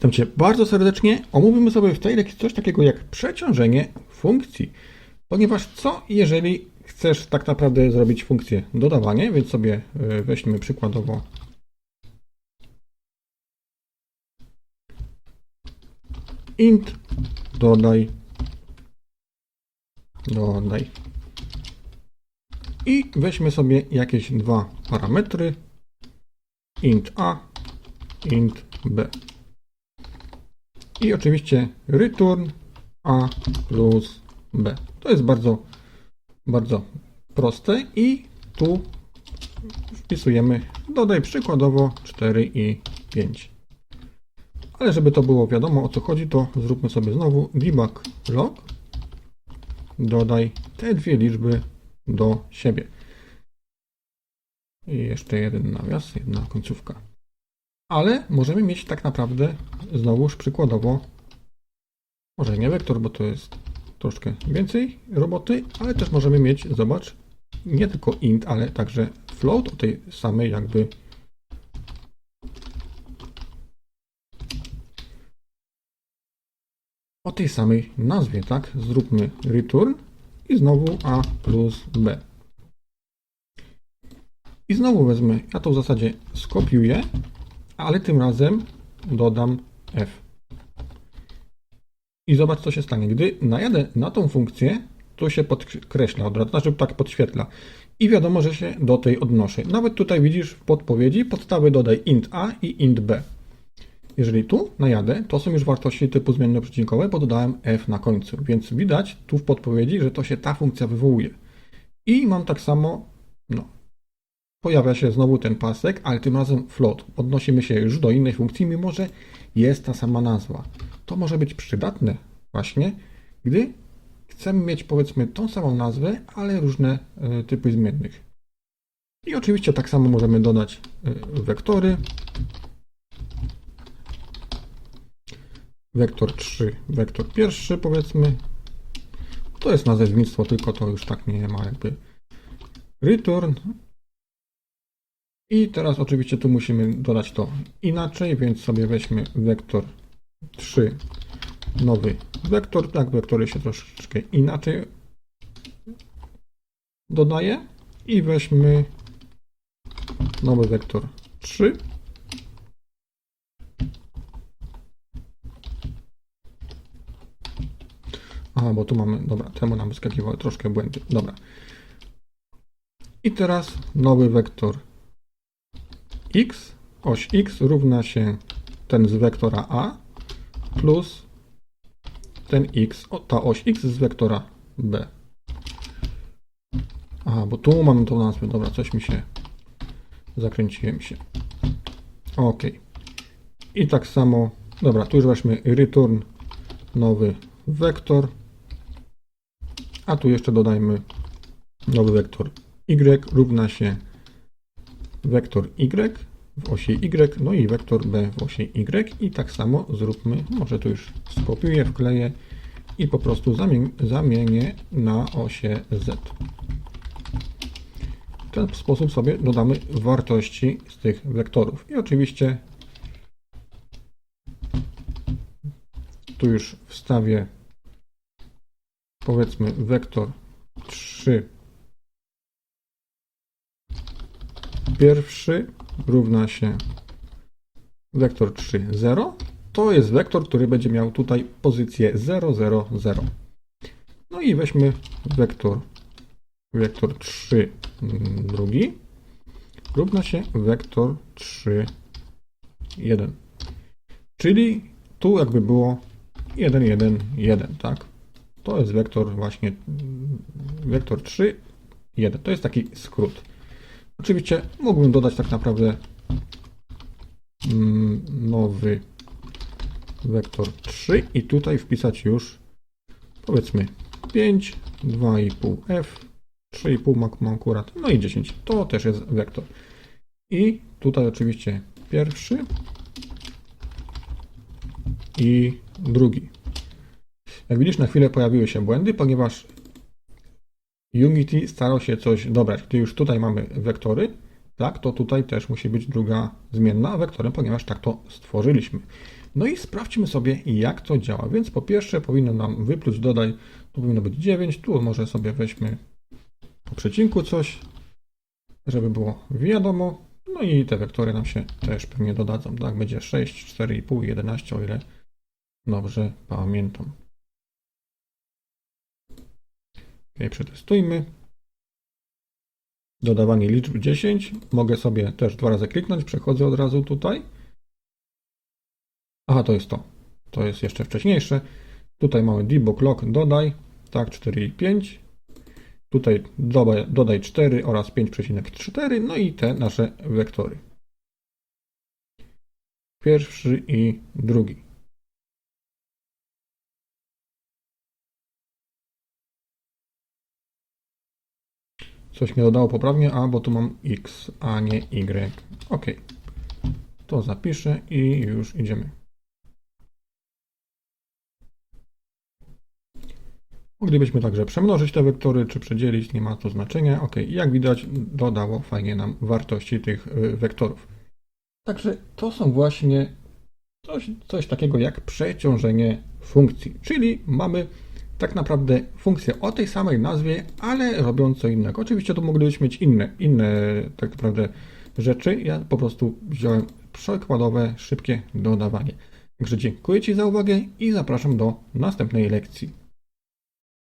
Witam Cię bardzo serdecznie. Omówimy sobie w tej lekcji coś takiego jak przeciążenie funkcji. Ponieważ co jeżeli chcesz tak naprawdę zrobić funkcję dodawanie, więc sobie y, weźmy przykładowo. Int dodaj. Dodaj. I weźmy sobie jakieś dwa parametry. Int a int b i oczywiście return a plus b. To jest bardzo, bardzo proste i tu wpisujemy dodaj przykładowo 4 i 5. Ale żeby to było wiadomo o co chodzi, to zróbmy sobie znowu debug log. Dodaj te dwie liczby do siebie. I jeszcze jeden nawias, jedna końcówka. Ale możemy mieć tak naprawdę znowuż przykładowo, może nie wektor, bo to jest troszkę więcej roboty, ale też możemy mieć, zobacz, nie tylko int, ale także float o tej samej jakby o tej samej nazwie, tak? Zróbmy return i znowu a plus b. I znowu wezmę, ja to w zasadzie skopiuję, ale tym razem dodam f. I zobacz, co się stanie. Gdy najadę na tą funkcję, to się podkreśla od razu, znaczy tak podświetla. I wiadomo, że się do tej odnoszę. Nawet tutaj widzisz w podpowiedzi podstawy dodaj int a i int b. Jeżeli tu najadę, to są już wartości typu zmiennoprzecinkowe, bo dodałem f na końcu. Więc widać tu w podpowiedzi, że to się ta funkcja wywołuje. I mam tak samo, no, pojawia się znowu ten pasek, ale tym razem float. Odnosimy się już do innej funkcji, mimo że jest ta sama nazwa. To może być przydatne właśnie, gdy chcemy mieć powiedzmy tą samą nazwę, ale różne y, typy zmiennych. I oczywiście tak samo możemy dodać y, wektory. Wektor 3, wektor pierwszy powiedzmy. To jest nazewnictwo, tylko to już tak nie ma jakby return i teraz oczywiście tu musimy dodać to inaczej, więc sobie weźmy wektor 3, nowy wektor. Tak, wektory się troszeczkę inaczej dodaje. I weźmy nowy wektor 3. Aha, bo tu mamy, dobra, temu nam wyskakiwały troszkę błędy. Dobra. I teraz nowy wektor x, oś x równa się ten z wektora a plus ten x, ta oś x z wektora b. Aha, bo tu mamy tą nazwę. Dobra, coś mi się... Zakręciłem się. Ok. I tak samo... Dobra, tu już weźmy return nowy wektor. A tu jeszcze dodajmy nowy wektor y równa się wektor y w osi y, no i wektor b w osi y i tak samo zróbmy, może tu już skopiuję, wkleję i po prostu zamienię na osie z. W ten sposób sobie dodamy wartości z tych wektorów. I oczywiście tu już wstawię powiedzmy wektor 3 pierwszy równa się wektor 3, 0. To jest wektor, który będzie miał tutaj pozycję 0, 0, 0. No i weźmy wektor, wektor 3, mm, drugi, równa się wektor 3, 1. Czyli tu jakby było 1, 1, 1, tak? To jest wektor właśnie, wektor 3, 1. To jest taki skrót. Oczywiście mógłbym dodać tak naprawdę mm, nowy wektor 3 i tutaj wpisać już powiedzmy 5, 2,5f, 3,5 mam akurat, no i 10. To też jest wektor. I tutaj oczywiście pierwszy i drugi. Jak widzisz, na chwilę pojawiły się błędy, ponieważ Unity starał się coś dobrać. Gdy już tutaj mamy wektory, tak, to tutaj też musi być druga zmienna wektorem, ponieważ tak to stworzyliśmy. No i sprawdźmy sobie, jak to działa. Więc po pierwsze powinno nam wypluć dodaj, tu powinno być 9, tu może sobie weźmy po przecinku coś, żeby było wiadomo. No i te wektory nam się też pewnie dodadzą, tak? Będzie 6, 4,5, 11, o ile dobrze pamiętam. Ok, przetestujmy. Dodawanie liczb 10. Mogę sobie też dwa razy kliknąć, przechodzę od razu tutaj. Aha, to jest to. To jest jeszcze wcześniejsze. Tutaj mamy debug log dodaj, tak, 4 i 5. Tutaj dodaj, dodaj 4 oraz 5,4, no i te nasze wektory. Pierwszy i drugi. Coś mi dodało poprawnie, a bo tu mam x, a nie y. Ok. To zapiszę i już idziemy. Moglibyśmy także przemnożyć te wektory, czy przedzielić, nie ma to znaczenia. Ok, jak widać, dodało fajnie nam wartości tych y, wektorów. Także to są właśnie coś, coś takiego jak przeciążenie funkcji, czyli mamy tak naprawdę funkcję o tej samej nazwie, ale robią co innego. Oczywiście tu moglibyśmy mieć inne, inne tak naprawdę rzeczy. Ja po prostu wziąłem przykładowe, szybkie dodawanie. Także dziękuję Ci za uwagę i zapraszam do następnej lekcji.